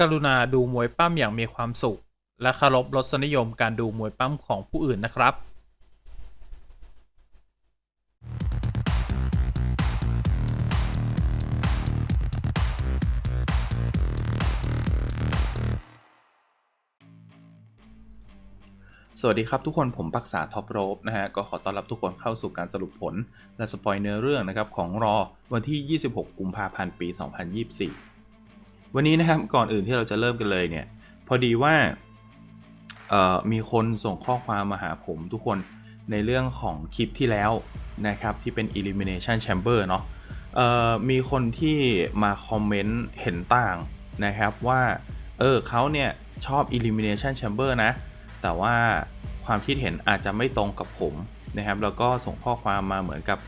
กรุณาดูมวยปั้มอย่างมีความสุข และเคารพรสนิยมการดูมวยปั้มของผู้อื่นนะครับสวัสดีครับทุกคนผมปักษาท็อปโรบนะฮะก็ขอต้อนรับทุกคนเข้าสู่การสรุปผล และสปอยเนื้อเรื่องนะครับของรอวันที่ 26 กุมภาพันธ์ ปี 2024 วันนี้นะครับก่อนอื่นที่เราจะเริ่มกันเลยเนี่ย พอดีว่ามีคนส่งข้อความมาหาผมทุกคนในเรื่องของคลิปที่แล้วนะครับ ที่เป็น Elimination Chamber เนาะมีคนที่มาคอมเมนต์เห็นต่างนะครับว่า เออเขาเนี่ยชอบ Elimination Chamber นะ แต่ว่าความคิดเห็นอาจจะไม่ตรงกับผมนะครับ แล้วก็ส่งข้อความมาเหมือนกับ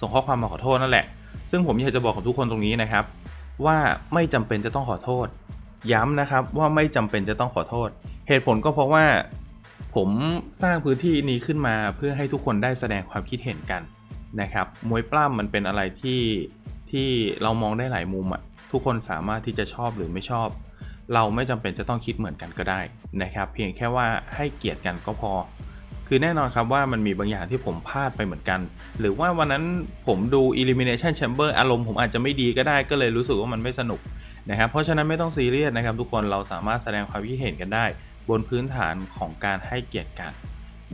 ส่งข้อความมาขอโทษนั่นแหละ ซึ่งผมอยากจะบอกกับทุกคนตรงนี้นะครับ ว่าไม่จำเป็นจะต้องขอโทษ ย้ำนะครับว่าไม่จำเป็นจะต้องขอโทษ เหตุผลก็เพราะว่า ผมสร้างพื้นที่นี้ขึ้นมาเพื่อให้ทุกคนได้แสดงความคิดเห็นกันนะครับมวยปล้ำมันเป็นอะไรที่ที่เรามองได้หลายมุมอะทุกคนสามารถที่จะชอบหรือไม่ชอบ เราไม่จำเป็นจะต้องคิดเหมือนกันก็ได้นะครับ เพียงแค่ว่าให้เกียรติกันก็พอ คือแน่นอนครับว่ามันมีบางอย่างที่ผมพลาดไปเหมือนกัน หรือว่าวันนั้นผมดู Elimination Chamber อารมณ์ผมอาจจะไม่ดีก็ได้ก็เลยรู้สึกว่ามันไม่สนุกนะครับ เพราะฉะนั้นไม่ต้องซีเรียสนะครับทุกคนเราสามารถแสดงความคิดเห็นกันได้ บนพื้นฐานของการให้เกียรติกัน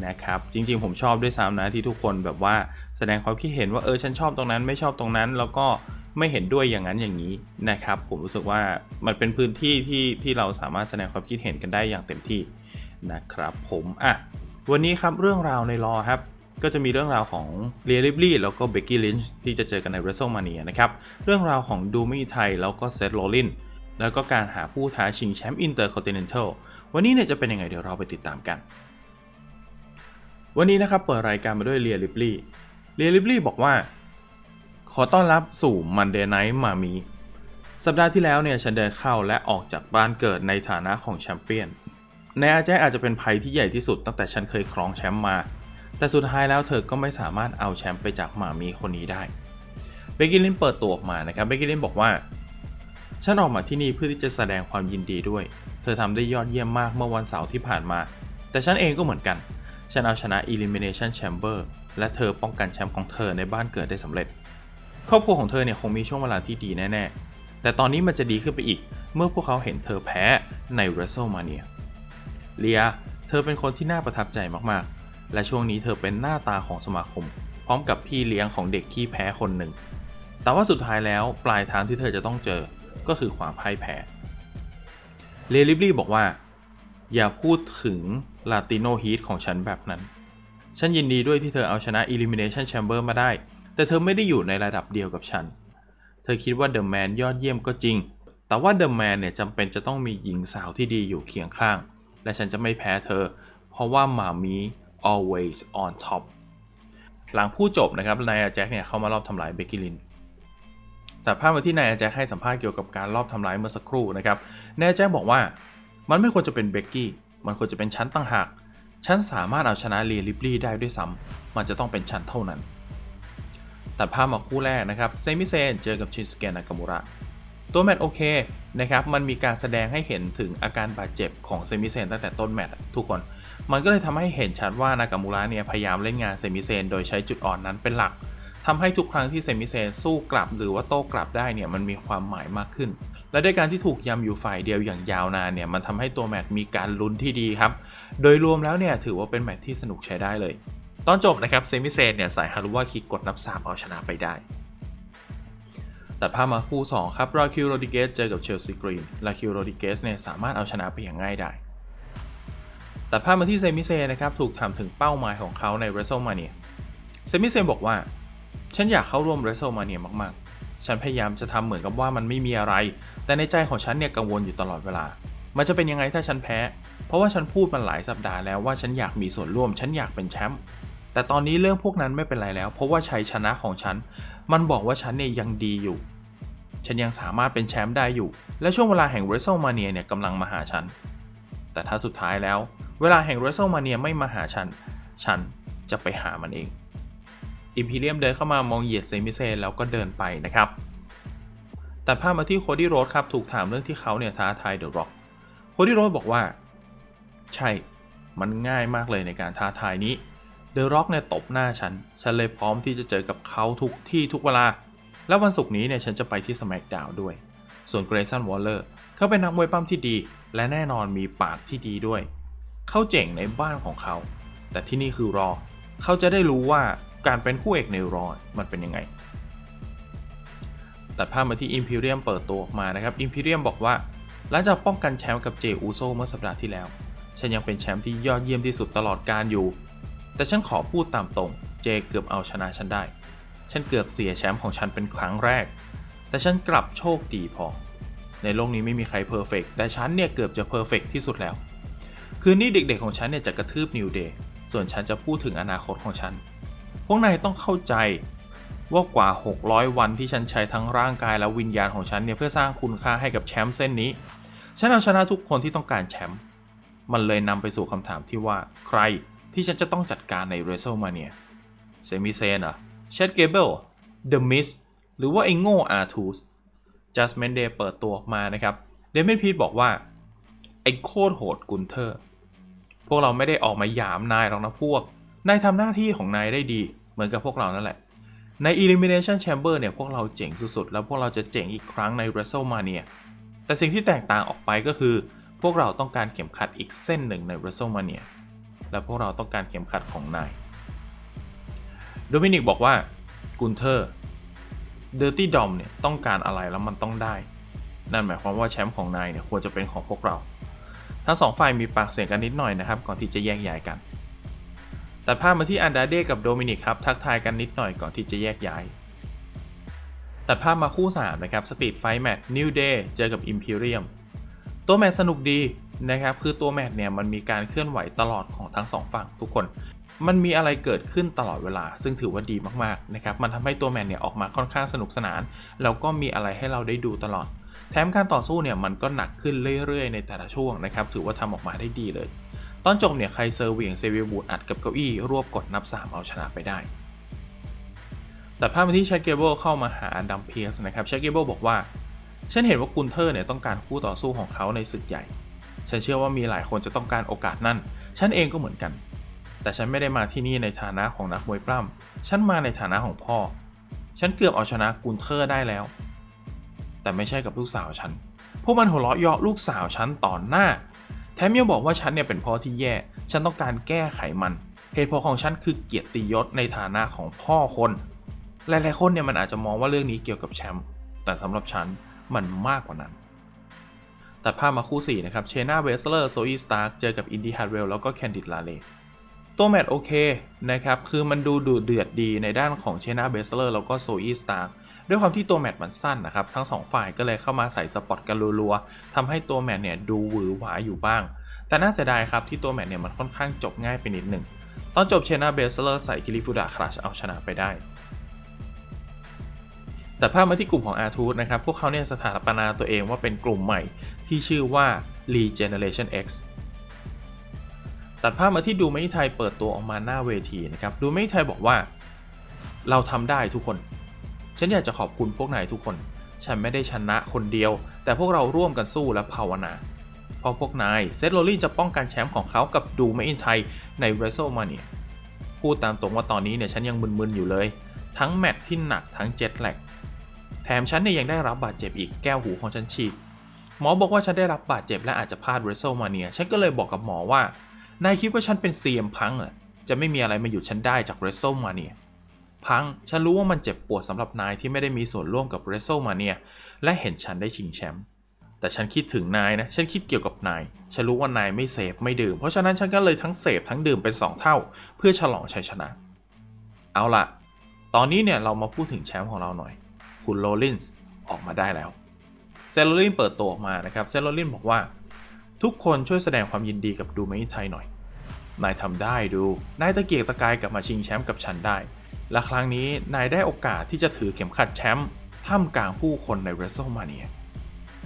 นะครับจริงๆผมชอบด้วยซ้ำนะที่ทุกคนแบบว่าแสดงความคิดเห็นว่าเออฉันชอบตรงนั้นไม่ชอบตรงนั้น แล้วก็ไม่เห็นด้วยอย่างนั้นอย่างนี้นะครับ ผมรู้สึกว่ามันเป็นพื้นที่ที่ที่เราสามารถแสดงความคิดเห็นกันได้อย่างเต็มที่นะครับ ผมอะ วันนี้ครับเรื่องราวในรอครับก็จะมีเรื่องราวของเรียริบลี่แล้วก็เบกกี้ลินช์ที่จะเจอกันใน WrestleMania นะครับเรื่องราวของดูมี่ไทยแล้วก็เซธโรลินแล้วก็การหาผู้ท้าชิงแชมป์อินเตอร์คอนติเนนทัลวันนี้เนี่ยจะเป็นยังไงเดี๋ยวเราไปติดตามกัน วันนี้นะครับเปิดรายการมาด้วยเรียริบลี่เรียริบลี่บอกว่า ขอต้อนรับสู่ Monday Night มามีสัปดาห์ที่แล้วเนี่ยฉันเดินเข้าและออกจากบ้านเกิดในฐานะของแชมเปี้ยน ในอาแจอาจจะเป็นภัยที่ใหญ่ที่สุดตั้งแต่ฉันเคยครองแชมป์มา แต่สุดท้ายแล้วเธอก็ไม่สามารถเอาแชมป์ไปจากหมามีคนนี้ได้เบกกี้ลินเปิดตัวออกมานะครับเบกกี้ลินบอกว่าฉันออกมาที่นี่เพื่อที่จะแสดงความยินดีด้วย เธอทำได้ยอดเยี่ยมมากเมื่อวันเสาร์ที่ผ่านมา แต่ฉันเองก็เหมือนกัน ฉันเอาชนะ Elimination Chamber และเธอป้องกันแชมป์ของเธอในบ้านเกิดได้สำเร็จ ครอบครัวของเธอเนี่ยคงมีช่วงเวลาที่ดีแน่ ๆ แต่ตอนนี้มันจะดีขึ้นไปอีก เมื่อพวกเขาเห็นเธอแพ้ใน WrestleMania เลีย เธอเป็นคนที่น่าประทับใจมากๆ และช่วงนี้เธอเป็นหน้าตาของสมาคม พร้อมกับพี่เลี้ยงของเด็กขี้แพ้คนหนึ่ง แต่ว่าสุดท้ายแล้วปลายทางที่เธอจะต้องเจอ ก็คือความพ่ายแพ้เรลิบลี่บอกว่า อย่าพูดถึงลาติโนฮีทของฉันแบบนั้น ฉันยินดีด้วยที่เธอเอาชนะ Elimination Chamber มาได้ แต่เธอไม่ได้อยู่ในระดับเดียวกับฉัน เธอคิดว่าเดอะแมนยอดเยี่ยมก็จริง แต่ว่าเดอะแมนเนี่ยจำเป็นจะต้องมีหญิงสาวที่ดีอยู่เคียงข้าง และฉันจะไม่แพ้เธอ เพราะว่ามามี always on top หลังพูดจบนะครับนายอาแจ็คเนี่ยเข้ามารอบทำลายเบกกี้ลินแต่ภาพมาที่นายอาแจ็คให้สัมภาษณ์เกี่ยวกับการรอบทำร้ายเมื่อสักครู่นะครับนายอาแจ็คบอกว่ามันไม่ควรจะเป็นเบกกี้มันควรจะเป็นชั้นต่างหากฉันสามารถเอาชนะเรียลิบลี่ได้ด้วยซ้ำมันจะต้องเป็นฉันเท่านั้น ตัดภาพมาคู่แรกนะครับ เซมิเซนเจอกับชินสเกนากามูระ ตัวแมตช์โอเคนะครับมันมีการแสดงให้เห็นถึงอาการบาดเจ็บของเซมิเซนตั้งแต่ต้นแมตช์ทุกคน มันก็เลยทำให้เห็นชัดว่านากามูระเนี่ยพยายามเล่นงานเซมิเซนโดยใช้จุดอ่อนนั้นเป็นหลักทำให้ทุกครั้งที่เซมิเซนสู้กลับ หรือว่าโต้กลับได้เนี่ยมันมีความหมายมากขึ้น และด้วยการที่ถูกย้ำอยู่ฝ่ายเดียวอย่างยาวนานเนี่ยมันทำให้ตัวแมตช์มีการลุ้นที่ดีครับ โดยรวมแล้วเนี่ยถือว่าเป็นแมตช์ที่สนุกใช้ได้เลย ตอนจบนะครับเซมิเซนเนี่ยสายฮารุว่าคิกกดนับ3เอาชนะไปได้ ตัดภาพมาคู่ 2 ครับ ราคิวโรดิเกสเจอกับเชลซีกรีน ราคิวโรดิเกสเนี่ยสามารถเอาชนะไปอย่างง่ายไดายตัดภาพมาที่เซมิเซนะครับ ถูกถามถึงเป้าหมายของเขาใน WrestleMania เซมิเซบอกว่า ฉันอยากเข้าร่วม WrestleMania มากๆ ฉันพยายามจะทำเหมือนกับว่ามันไม่มีอะไร แต่ในใจของฉันเนี่ยกังวลอยู่ตลอดเวลา มันจะเป็นยังไงถ้าฉันแพ้ เพราะว่าฉันพูดมาหลายสัปดาห์แล้วว่าฉันอยากมีส่วนร่วม ฉันอยากเป็นแชมป์แต่ตอนนี้เรื่องพวกนั้นไม่เป็นไรแล้ว เพราะว่าชัยชนะของฉัน มันบอกว่าฉันเนี่ยยังดีอยู่ ฉันยังสามารถเป็นแชมป์ได้อยู่ และช่วงเวลาแห่ง WrestleMania เนี่ยกำลังมาหาฉัน แต่ถ้าสุดท้ายแล้ว เวลาแห่ง WrestleMania ไม่มาหาฉัน ฉันจะไปหามันเองอิมพีเรียมเดินเข้ามามองเหยียดเซมิเซนแล้วก็เดินไปนะครับแต่ตัดภาพมาที่โคดี้โรดครับถูกถามเรื่องที่เขาเนี่ยท้าทายเดอะร็อกโคดี้โรดบอกว่า ใช่มันง่ายมากเลยในการท้าทายนี้ เดอะร็อกเนี่ยตบหน้าฉัน ฉันเลยพร้อมที่จะเจอกับเขาทุกที่ทุกเวลา แล้ววันศุกร์นี้เนี่ยฉันจะไปที่ส c k กดาวด้วย ส่วนเกรซันวอลเลอร์เขาเป็นนักมวยปั้มที่ดี และแน่นอนมีปากที่ดีด้วย เขาเจ๋งในบ้านของเขา แต่ที่นี่คือรอ เขาจะได้รู้ว่าการเป็นคู่เอกในรอมันเป็นยังไง ตัดภาพมาที่ Imperium เปิดตัวออกมานะครับ Imperium บอกว่า หลังจากป้องกันแชมป์กับเจอูโซเมื่อสัปดาห์ที่แล้ว ฉันยังเป็นแชมป์ที่ยอดเยี่ยมที่สุดตลอดการอยู่ แต่ฉันขอพูดตามตรง เจเกือบเอาชนะฉันได้ ฉันเกือบเสียแชมป์ของฉันเป็นครั้งแรก แต่ฉันกลับโชคดีพอ ในโลกนี้ไม่มีใครเพอร์เฟกแต่ฉันเนี่ยเกือบจะเพอร์เฟกที่สุดแล้ว คืนนี้เด็กๆของฉันเนี่ยจะกระทืบนิวเดย์ ส่วนฉันจะพูดถึงอนาคตของฉัน พวกนายต้องเข้าใจว่ากว่า 600 วันที่ฉันใช้ทั้งร่างกายและวิญญาณของฉันเนี่ยเพื่อสร้างคุณค่าให้กับแชมป์เส้นนี้ ฉันเอาชนะทุกคนที่ต้องการแชมป์ มันเลยนำไปสู่คำถามที่ว่าใคร ที่ฉันจะต้องจัดการใน w r e s t l e m a n i a เซมิเซนเหรอเชดเกเบลเดอะมิสหรือว่าไอ้โง่อาร์ทูสจัสเมนเดย์เปิดตัวออกมานะครับ เดมิพีทบอกว่า ไอ้โคตรโหดกุนเทอร์ พวกเราไม่ได้ออกมาหยามนายหรอกนะพวก นายทำหน้าที่ของนายได้ดีเหมือนกับพวกเรานั่นแหละ ใน Elimination Chamber เนี่ย พวกเราเจ๋งสุดๆ แล้วพวกเราจะเจ๋งอีกครั้งใน WrestleMania แต่สิ่งที่แตกต่างออกไปก็คือ พวกเราต้องการเข็มขัดอีกเส้นหนึ่งใน WrestleMania และพวกเราต้องการเข็มขัดของนาย โดมินิกบอกว่ากุนเทอร์เดอร์ตี้ดอมเนี่ยต้องการอะไรแล้วมันต้องได้ นั่นหมายความว่าแชมป์ของนายเนี่ยควรจะเป็นของพวกเรา ทั้งสองฝ่ายมีปากเสียงกันนิดหน่อยนะครับ ก่อนที่จะแยกย้ายกัน ตัดภาพมาที่อันดาเดกับโดมินิกครับทักทายกันนิดหน่อยก่อนที่จะแยกย้าย ตัดภาพมาคู่ 3 นะครับสตรีทไฟแมตช์นิวเดย์เจอกับ Imperium ตัวแมตช์สนุกดี นะครับคือตัวแมตช์เนี่ยมันมีการเคลื่อนไหวตลอดของทั้งสองฝั่งทุกคน มันมีอะไรเกิดขึ้นตลอดเวลา ซึ่งถือว่าดีมากๆนะครับมันทำให้ตัวแมตช์เนี่ยออกมาค่อนข้างสนุกสนาน แล้วก็มีอะไรให้เราได้ดูตลอด แถมการต่อสู้เนี่ยมันก็หนักขึ้นเรื่อยๆ ในแต่ละช่วงนะครับถือว่าทำออกมาได้ดีเลย ตอนจบเนี่ยใครเซอร์เวียงเซเวียบูดอัดกับเก้าอี้รวบกดนับ 3 เอาชนะไปได้แต่ภาพที่ชัดเกเบิลเข้ามาหาดัมเพียสนะครับชัดเกเบิลบอกว่าฉันเห็นว่ากุนเทอร์เนี่ยต้องการคู่ต่อสู้ของเขาในศึกใหญ่ ฉันเชื่อว่ามีหลายคนจะต้องการโอกาสนั่น ฉันเองก็เหมือนกัน แต่ฉันไม่ได้มาที่นี่ในฐานะของนักมวยปล้ำ ฉันมาในฐานะของพ่อ ฉันเกือบเอาชนะกุนเทอร์ได้แล้ว แต่ไม่ใช่กับลูกสาวฉัน พวกมันหัวเราะเยาะลูกสาวฉันต่อหน้า แถมยังบอกว่าฉันเนี่ยเป็นพ่อที่แย่ ฉันต้องการแก้ไขมัน เหตุผลของฉันคือเกียรติยศในฐานะของพ่อคน หลายๆคนเนี่ยมันอาจจะมองว่าเรื่องนี้เกี่ยวกับแชมป์ แต่สำหรับฉันมันมากกว่านั้น ตัดภาพมาคู่ 4 นะครับ เชนาเวสเลอร์ โซอีสตาร์เจอกับอินดี้ฮาร์เวลแล้วก็แคนดิดลาเลตัวแมตช์โอเคนะครับ คือมันดูดูเดือดดีในด้านของเชนาเบสเลอร์แล้วก็โซอีสตาร์ด้วยความที่ตัวแมตช์มันสั้นนะครับ ทั้งสองฝ่ายก็เลยเข้ามาใส่สปอตกันรัวๆทำให้ตัวแมตช์เนี่ยดูหวือหวาอยู่บ้าง แต่น่าเสียดายครับที่ตัวแมตช์เนี่ยมันค่อนข้างจบง่ายไปนิดหนึ่ง ตอนจบเชนาเบสเลอร์ใส่คิริฟูดะครัชเอาชนะไปได้ แต่ภาพมาที่กลุ่มของ r 2นะครับ พวกเขาเนี่ยสถาปนาตัวเองว่าเป็นกลุ่มใหม่ที่ชื่อว่า Regeneration X ตัดภาพมาที่ดูไม่ไทยเปิดตัวออกมาหน้าเวทีนะครับ ดูไม่ไทยบอกว่า เราทำได้ทุกคน ฉันอยากจะขอบคุณพวกนายทุกคน ฉันไม่ได้ชนะคนเดียว แต่พวกเราร่วมกันสู้และภาวนาเพราะพวกนายเซตโรลลี่จะป้องกันแชมป์ของเขากับดูไม่อินไทยใน w r e s t l e m a n i a พูดตามตรงว่าตอนนี้เนี่ยฉันยังมึนๆอยู่เลย ทั้งแมตช์ที่หนักทั้งเจ็ตแลก มฉันเนี่ยยังได้รับบาดเจ็บอีกแก้วหูของฉันฉีกหมอบอกว่าฉันได้รับบาดเจ็บและอาจจะพลาด w r e s t l e m a n i a ฉันก็เลยบอกกับหมอว่านายคิดว่าฉันเป็นเซียมพังเหรอจะไม่มีอะไรมาหยุดฉันได้จาก w r e s t l e m a n i a พังฉันรู้ว่ามันเจ็บปวดสำหรับนายที่ไม่ได้มีส่วนร่วมกับ w r e s t l e m a n i a และเห็นฉันได้ชิงแชมป์แต่ฉันคิดถึงนายนะ ฉันคิดเกี่ยวกับนาย ฉันรู้ว่านายไม่เสพไม่ดื่ม เพราะฉะนั้นฉันก็เลยทั้งเสพทั้งดื่มเป็น 2 เท่า เพื่อฉลองชัยชนะ เอาล่ะ ตอนนี้เนี่ยเรามาพูดถึงแชมป์ของเราหน่อย คุณโรลินส์ออกมาได้แล้วเซโรลินเปิดตัวออกมานะครับเซโรลินบอกว่า ทุกคนช่วยแสดงความยินดีกับดูไม่ไทยหน่อย นายทำได้ดู นายตะเกียกตะกายกลับมาชิงแชมป์กับฉันได้ และครั้งนี้นายได้โอกาสที่จะถือเข็มขัดแชมป์ท่ามกลางผู้คนใน w r e s t l e m a n i a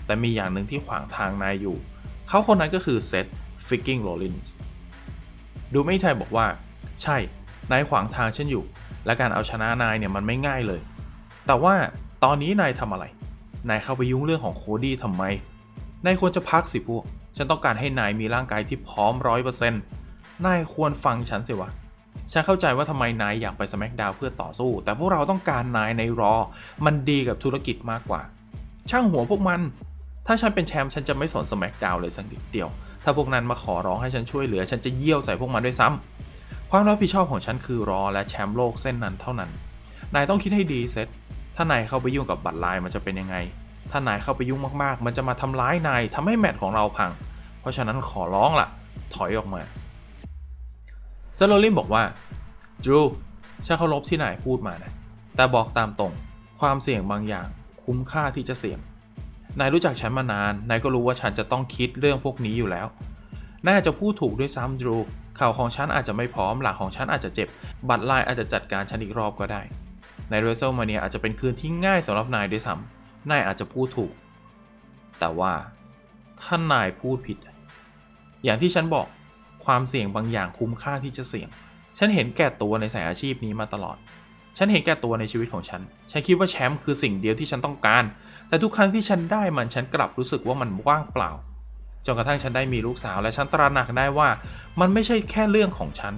แต่มีอย่างหนึ่งที่ขวางทางนายอยู่ เขาคนนั้นก็คือเซธฟิกกิ้งโรลินส์ดูไม่ไทยบอกว่า ใช่ นายขวางทางฉันอยู่ และการเอาชนะนายเนี่ยมันไม่ง่ายเลย แต่ว่า ตอนนี้นายทำอะไร นายเข้าไปยุ่งเรื่องของโคดี้ทำไม นายควรจะพักสิพวก ฉันต้องการให้นายมีร่างกายที่พร้อมร้อยเปอร์เซ็นต์นายควรฟังฉันสิวะ ฉันเข้าใจว่าทำไมนายอยากไปส c k กดาวเพื่อต่อสู้ แต่พวกเราต้องการนายในรอ มันดีกับธุรกิจมากกว่า ช่างหัวพวกมัน ถ้าฉันเป็นแชมป์ฉันจะไม่สนส c k กดาวเลยสักนิดเดียว ถ้าพวกนั้นมาขอร้องให้ฉันช่วยเหลือ ฉันจะเยี่ยวใส่พวกมันด้วยซ้ำความรับผิดชอบของฉันคือรอและแชมป์โลกเส้นนั้นเท่านั้น นายต้องคิดให้ดีเซต ถ้านายเข้าไปยุ่งกับบัตรลายมันจะเป็นยังไง ถ้านายเข้าไปยุ่งมากๆ มันจะมาทำร้ายนายทำให้แมตช์ของเราพัง เพราะฉะนั้นขอร้องล่ะ ถอยออกมาเซโลลินบอกว่าดรูฉันเคารพที่นายพูดมานะ แต่บอกตามตรง ความเสี่ยงบางอย่างคุ้มค่าที่จะเสี่ยง นายรู้จักฉันมานาน นายก็รู้ว่าฉันจะต้องคิดเรื่องพวกนี้อยู่แล้ว น่าจะพูดถูกด้วยซ้ำดรูข่าวของฉันอาจจะไม่พร้อมหลังของฉันอาจจะเจ็บ บัตรลายอาจจะจัดการฉันอีกรอบก็ได้ ในเรเซลมาเนียอาจจะเป็นคืนที่ง่ายสำหรับนายด้วยซ้ำนายอาจจะพูดถูก แต่ว่าถ้านายพูดผิด อย่างที่ฉันบอกความเสี่ยงบางอย่างคุ้มค่าที่จะเสี่ยง ฉันเห็นแก่ตัวในสายอาชีพนี้มาตลอด ฉันเห็นแก่ตัวในชีวิตของฉัน ฉันคิดว่าแชมป์คือสิ่งเดียวที่ฉันต้องการ แต่ทุกครั้งที่ฉันได้มันฉันกลับรู้สึกว่ามันว่างเปล่าจนกระทั่งฉันได้มีลูกสาวและฉันตระหนักได้ว่า มันไม่ใช่แค่เรื่องของฉัน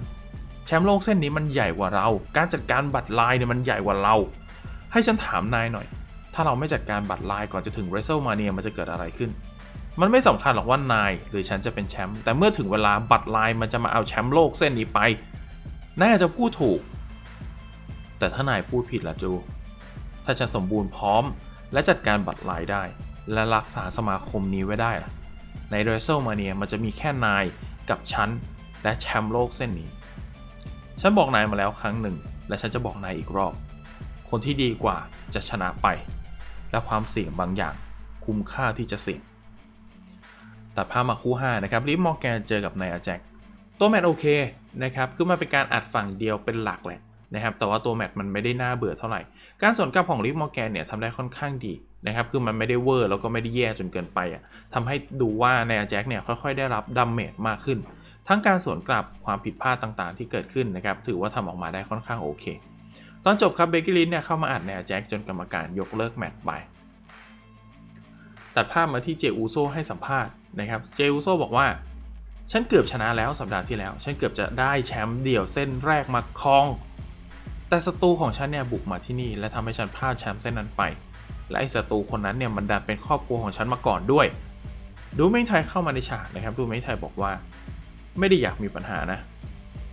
แชมป์โลกเส้นนี้มันใหญ่กว่าเรา การจัดการบัตรลายเนี่ยมันใหญ่กว่าเรา ให้ฉันถามนายหน่อย ถ้าเราไม่จัดการบัตรลายก่อนจะถึงเรสเซลมาเนียมันจะเกิดอะไรขึ้น มันไม่สำคัญหรอกว่านายหรือฉันจะเป็นแชมป์แต่เมื่อถึงเวลาบัตรลายมันจะมาเอาแชมป์โลกเส้นนี้ไปนายอาจจะพูดถูก แต่ถ้านายพูดผิดล่ะจู ถ้าฉันสมบูรณ์พร้อม และจัดการบัตรลายได้ และรักษาสมาคมนี้ไว้ได้ล่ะในเรสเซลมาเนียมันจะมีแค่นายกับฉันและแชมป์โลกเส้นนี้ ฉันบอกนายมาแล้วครั้งหนึ่ง และฉันจะบอกนายอีกรอบ คนที่ดีกว่าจะชนะไป และความเสี่ยงบางอย่าง คุ้มค่าที่จะเสี่ยงตัดภาพมาคู่5นะครับลิฟมอร์แกนเจอกับนายอาแจ็คตัวแมตโอเคนะครับคือมันเป็นการอัดฝั่งเดียวเป็นหลักแหละนะครับแต่ว่าตัวแมตมันไม่ได้น่าเบื่อเท่าไหร่ การสวนกลับของลิฟมอร์แกนเนี่ยทำได้ค่อนข้างดีนะครับคือมันไม่ได้เวอร์แล้วก็ไม่ได้แย่จนเกินไปอะทำให้ดูว่านายอาแจ็คเนี่ยค่อยๆได้รับดัมเมจมากขึ้น ทั้งการสวนกลับความผิดพลาดต่างๆ ที่เกิดขึ้นนะครับ ถือว่าทำออกมาได้ค่อนข้างโอเค ตอนจบครับเบเกอร์ลินเนี่ยเข้ามาอัดแนายอาแจ็คจนกรรมการยกเลิกแมตช์ไป ตัดภาพมาที่เจอูโซให้สัมภาษณ์นะครับ เจอูโซบอกว่า ฉันเกือบชนะแล้วสัปดาห์ที่แล้ว ฉันเกือบจะได้แชมป์เดี่ยวเส้นแรกมาครอง แต่ศัตรูของฉันเนี่ยบุกมาที่นี่ และทำให้ฉันพลาดแชมป์เส้นนั้นไป และไอ้ศัตรูคนนั้นเนี่ยมันดันเป็นครอบครัวของฉันมาก่อนด้วย ดูไม่ไทยเข้ามาในฉากนะครับ ดูไม่ไทยบอกว่า ไม่ได้อยากมีปัญหานะ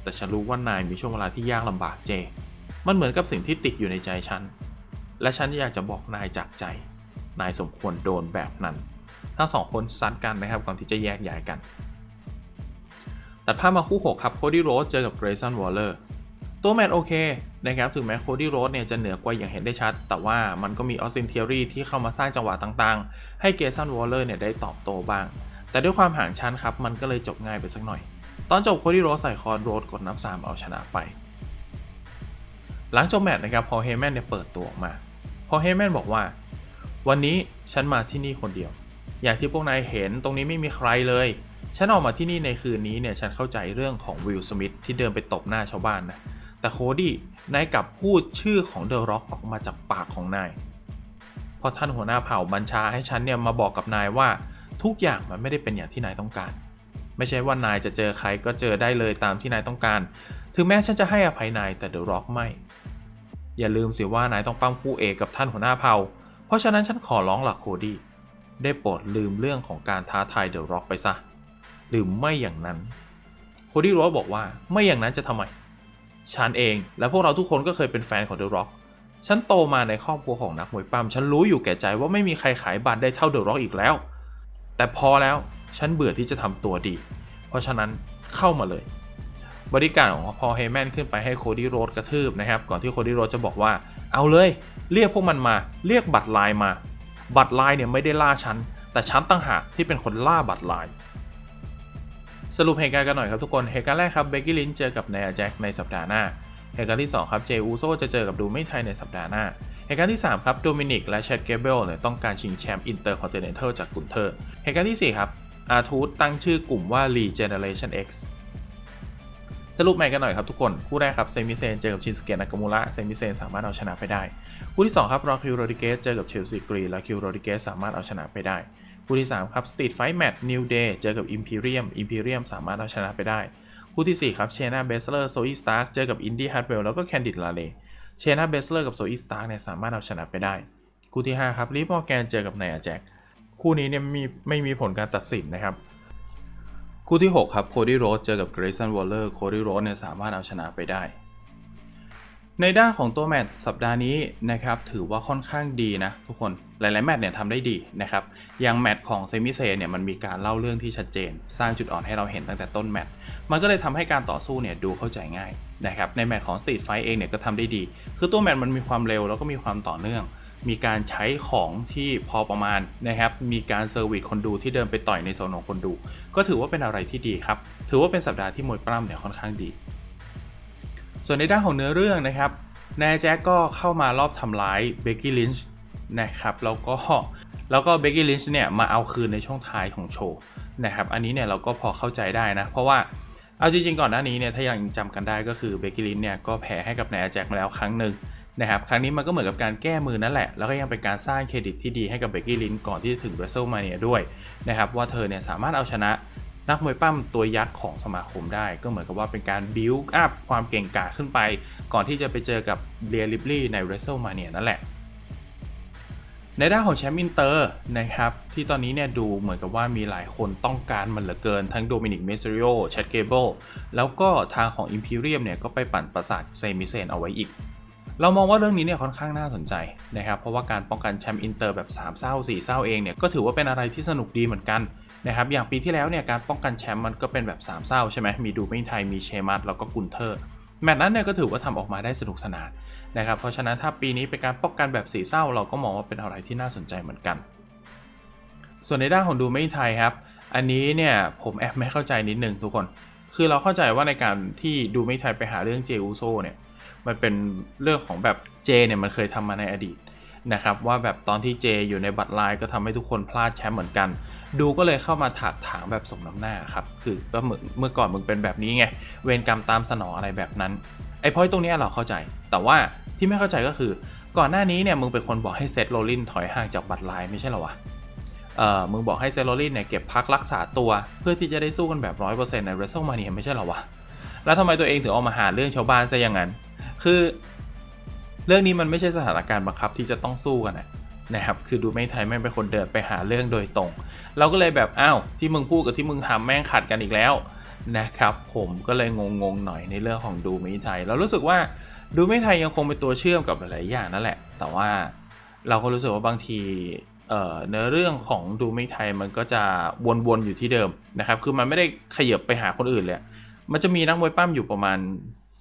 แต่ฉันรู้ว่านายมีช่วงเวลาที่ยากลำบากเจ มันเหมือนกับสิ่งที่ติดอยู่ในใจฉัน และฉันอยากจะบอกนายจากใจ นายสมควรโดนแบบนั้น ทั้งสองคนซัดกันนะครับก่อนที่จะแยกย้ายกัน ตัดภาพมาคู่ 6 ครับโคดี้โรสเจอกับเกรซันวอลเลอร์ตัวแมตช์โอเคนะครับถึงแม้โคดี้โรสเนี่ยจะเหนือกว่าอย่างเห็นได้ชัด แต่ว่ามันก็มีออสซินเทอรี่ที่เข้ามาสร้างจังหวะต่างๆ ให้เกรซันวอลเลอร์เนี่ยได้ตอบโต้บ้าง แต่ด้วยความห่างชั้นครับ มันก็เลยจบง่ายไปสักหน่อย ตอนจบโคดี้โรสใส่คอนโรสกดนับ 3 เอาชนะไป หลังจบแมตช์นะครับพอเฮแมนเนี่ยเปิดตัวออกมา พอเฮแมนบอกว่า วันนี้ฉันมาที่นี่คนเดียว อย่างที่พวกนายเห็นตรงนี้ไม่มีใครเลย ฉันออกมาที่นี่ในคืนนี้เนี่ยฉันเข้าใจเรื่องของวิลสมิธที่เดินไปตบหน้าชาวบ้านนะแต่โคดี้นายกลับพูดชื่อของเดอะร็อกออกมาจากปากของนายเพราะท่านหัวหน้าเผ่าบัญชาให้ฉันเนี่ยมาบอกกับนายว่า ทุกอย่างมันไม่ได้เป็นอย่างที่นายต้องการ ไม่ใช่ว่านายจะเจอใครก็เจอได้เลยตามที่นายต้องการ ถึงแม้ฉันจะให้อภัยนายแต่เดอะร็อกไม่ อย่าลืมสิว่านายต้องปั้มคู่เอกกับท่านหัวหน้าเผ่า เพราะฉะนั้นฉันขอร้องหลักโคดี้ได้โปรดลืมเรื่องของการท้าทายเดอะร็อกไปซะ หรือไม่อย่างนั้น โคดี้โรสบอกว่าไม่อย่างนั้นจะทำไม ฉันเองและพวกเราทุกคนก็เคยเป็นแฟนของเดอะร็อกฉันโตมาในครอบครัวของนักมวยปั้ม ฉันรู้อยู่แก่ใจว่าไม่มีใครขายบัตรได้เท่าเดอะร็อกอีกแล้ว แต่พอแล้วฉันเบื่อที่จะทำตัวดี เพราะฉะนั้นเข้ามาเลย บริการของพอเฮแมนขึ้นไปให้โคดี้โรสกระทืบนะครับ ก่อนที่โคดี้โรสจะบอกว่า เอาเลย เรียกพวกมันมา เรียกบัตรลายมา บัตรลายเนี่ยไม่ได้ล่าฉัน แต่ฉันตั้งหากที่เป็นคนล่าบัตรลายสรุปเหตุการณ์กันหน่อยครับทุกคน เหตุการณ์แรกครับเบกกี้ลินเจอกับนายแจ็คในสัปดาห์หน้า เหตุการณ์ที่ 2 ครับเจอูโซจะเจอกับดูไม่ไทยในสัปดาห์หน้า เหตุการณ์ที่ 3 ครับโดมินิกและเชดเกเบลเนี่ยต้องการชิงแชมป์อินเตอร์คอนติเนนทัลจากกุนเทอร์เหตุการณ์ที่ 4 ครับอาทูตตั้งชื่อกลุ่มว่า Regeneration X สรุปใหม่กันหน่อยครับทุกคน คู่แรกครับเซมิเซนเจอกับชินสเกะนากามูระเซมิเซนสามารถเอาชนะไปได้ คู่ที่ 2 ครับรอคิวโรดิเกสเจอกับเชลซีกรีและคิวโรดิเกสสามารถเอาชนะไปได้ คู่ที่ 3 ครับสตรีทไฟท์แมตช์นิวเดย์เจอกับอิมพีเรียมอิมพีเรียมสามารถเอาชนะไปได้ คู่ทีสี่4 ครับเชนาเบสเลอร์โซอีสตาร์เจอกับอินดี้ฮาร์ดเวลแล้วก็แคนดิดลาเล เชนาเบสเลอร์กับโซอีสตาร์เนี่ยสามารถเอาชนะไปได้ คู่ที่ 5 ครับลิฟมอร์แกนเจอกับไนอาแจ็คคู่นี้เนี่ยมีไม่มีผลการตัดสินนะครับ คู่ที่ 6 ครับโคดี้โรสเจอกับเกรซันวอลเลอร์โคดี้โรสเนี่ยสามารถเอาชนะไปได้ ในด้านของตัวแมตช์สัปดาห์นี้นะครับถือว่าค่อนข้างดีนะทุกคนหลายๆแมตช์เนี่ยทำได้ดีนะครับอย่างแมตช์ของเซมิเซเนี่ยมันมีการเล่าเรื่องที่ชัดเจน สร้างจุดอ่อนให้เราเห็นตั้งแต่ต้นแมตช์มันก็เลยทำให้การต่อสู้เนี่ยดูเข้าใจง่ายนะครับในแมตช์ของสตรีทไฟเองเนี่ยก็ทำได้ดี คือตัวแมตช์มันมีความเร็วแล้วก็มีความต่อเนื่อง มีการใช้ของที่พอประมาณนะครับมีการเซอร์วิสคนดูที่เดินไปต่อยในโซนของคนดู ก็ถือว่าเป็นอะไรที่ดีครับถือว่าเป็นสัปดาห์ที่มวยปล้ำเนี่ยค่อนข้างดี ส่วนในด้านของเนื้อเรื่องนะครับนายแจ็คก็เข้ามารอบทำร้ายเบกกี้ลินช์นะครับแล้วก็แล้วก็เบกกี้ลินช์เนี่ยมาเอาคืนในช่วงท้ายของโชว์นะครับอันนี้เนี่ยเราก็พอเข้าใจได้นะ เพราะว่าเอาจริงๆก่อนหน้านี้เนี่ยถ้ายังจำกันได้ก็คือเบกกี้ลินช์เนี่ยก็แพ้ให้กับนายแจ็คมาแล้วครั้งหนึ่งนะครับครั้งนี้มันก็เหมือนกับการแก้มือนั่นแหละ แล้วก็ยังเป็นการสร้างเครดิตที่ดีให้กับเบกกี้ลินก่อนที่จะถึง WrestleMania ด้วยนะครับว่าเธอเนี่ยสามารถเอาชนะ นักมวยปั้มตัวยักษ์ของสมาคมได้ ก็เหมือนกับว่าเป็นการบิวอัพความเก่งกาจขึ้นไป ก่อนที่จะไปเจอกับเรียลิปลี่ใน WrestleMania นั่นแหละ ในด้านของแชมป์อินเตอร์นะครับ ที่ตอนนี้เนี่ยดูเหมือนกับว่ามีหลายคนต้องการมันเหลือเกิน ทั้งโดมินิกเมสซิโอแชดเกเบิลแล้วก็ทางของ Imperium เนี่ยก็ไปปั่นประสาทเซมิเซนเอาไว้อีก เรามองว่าเรื่องนี้เนี่ยค่อนข้างน่าสนใจนะครับ เพราะว่าการป้องกันแชมป์อินเตอร์แบบ3เศร้า4เศร้าเองเนี่ยก็ถือว่าเป็นอะไรที่สนุกดีเหมือนกันนะครับ อย่างปีที่แล้วเนี่ยการป้องกันแชมป์มันก็เป็นแบบ3เศร้าใช่ไหมมีดูไม่ไทยมีเชมัสแล้วก็กุนเทอร์แมตช์นั้นเนี่ยก็ถือว่าทำออกมาได้สนุกสนานนะครับ เพราะฉะนั้นถ้าปีนี้เป็นการป้องกันแบบ4เศร้าเราก็มองว่าเป็นอะไรที่น่าสนใจเหมือนกัน ส่วนในด้านของดูไม่ไทยครับ อันนี้เนี่ยผมแอบไม่เข้าใจนิดนึงทุกคน คือเราเข้าใจว่าในการที่ดูไม่ไทยไปหาเรื่องเจอุโซเนี่ย มันเป็นเรื่องของแบบเจเนี่ยมันเคยทำมาในอดีตนะครับว่าแบบตอนที่เจอยู่ในบัตรลายก็ทำให้ทุกคนพลาดแชมป์เหมือนกัน ดูก็เลยเข้ามาถากถางแบบสมน้ำหน้าครับคือก็เหมือนเมื่อก่อนมึงเป็นแบบนี้ไงเวรกรรมตามสนองอะไรแบบนั้นไอ้พอยตรงนี้เราเข้าใจแต่ว่าที่ไม่เข้าใจก็คือ ก่อนหน้านี้เนี่ยมึงเป็นคนบอกให้เซตโรลินถอยห่างจากบัตรลายไม่ใช่หรอวะเออมึงบอกให้เซตโรลินเนี่ยเก็บพักรักษาตัว เพื่อที่จะได้สู้กันแบบร้อยเปอร์เซ็นต์ในเรสเซิลมาเนียไม่ใช่หรอวะ แล้วทำไมตัวเองถึงออกมาหาเรื่องชาวบ้านซะอย่างนั้น คือ เรื่องนี้มันไม่ใช่สถานการณ์บังคับที่จะต้องสู้กันนะนะครับ คือดูไม่ไทยแม่งเป็นคนเดินไปหาเรื่องโดยตรง เราก็เลยแบบ อ้าว ที่มึงพูดกับที่มึงทำแม่งขัดกันอีกแล้วนะครับผมก็เลยงงๆหน่อยในเรื่องของดูไม่ไทย เรารู้สึกว่าดูไม่ไทยยังคงเป็นตัวเชื่อมกับหลายๆอย่างนั่นแหละ แต่ว่าเราก็รู้สึกว่าบางทีเอ่อเนื้อเรื่องของดูไม่ไทยมันก็จะวนๆอยู่ที่เดิมนะครับ คือมันไม่ได้ขยับไปหาคนอื่นเลย มันจะมีนักมวยปั้มอยู่ประมาณ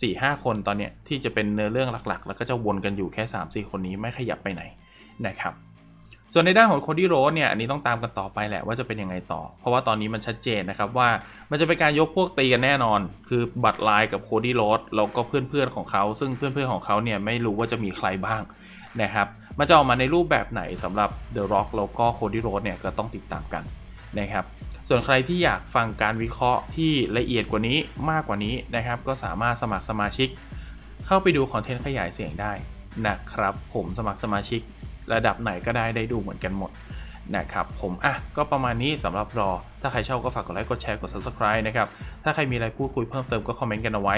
4-5คนตอนเนี้ยที่จะเป็นเนื้อเรื่องหลักๆ แล้วก็จะวนกันอยู่แค่3-4คนนี้ไม่ขยับไปไหนนะครับส่วนในด้านของโคดี้โรสเนี่ยอันนี้ต้องตามกันต่อไปแหละว่าจะเป็นยังไงต่อ เพราะว่าตอนนี้มันชัดเจนนะครับว่ามันจะเป็นการยกพวกตีกันแน่นอน คือบัตไลน์กับโคดี้โรสแล้วก็เพื่อนๆของเขาซึ่งเพื่อนๆของเขาเนี่ยไม่รู้ว่าจะมีใครบ้างนะครับมันจะออกมาในรูปแบบไหนสำหรับ The Rock แล้วก็โคดี้โรสเนี่ยก็ต้องติดตามกัน นะครับส่วนใครที่อยากฟังการวิเคราะห์ที่ละเอียดกว่านี้มากกว่านี้นะครับ ก็สามารถสมัครสมาชิก เข้าไปดูคอนเทนต์ขยายเสียงได้นะครับ ผมสมัครสมาชิก ระดับไหนก็ได้ได้ดูเหมือนกันหมดนะครับผมอะก็ประมาณนี้สำหรับรอ ถ้าใครชอบก็ฝากกดไลค์กดแชร์กด subscribe นะครับ ถ้าใครมีอะไรพูดคุยเพิ่มเติมก็คอมเมนต์กันเอาไว้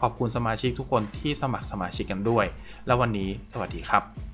ขอบคุณสมาชิกทุกคนที่สมัครสมาชิกกันด้วย แล้ววันนี้สวัสดีครับ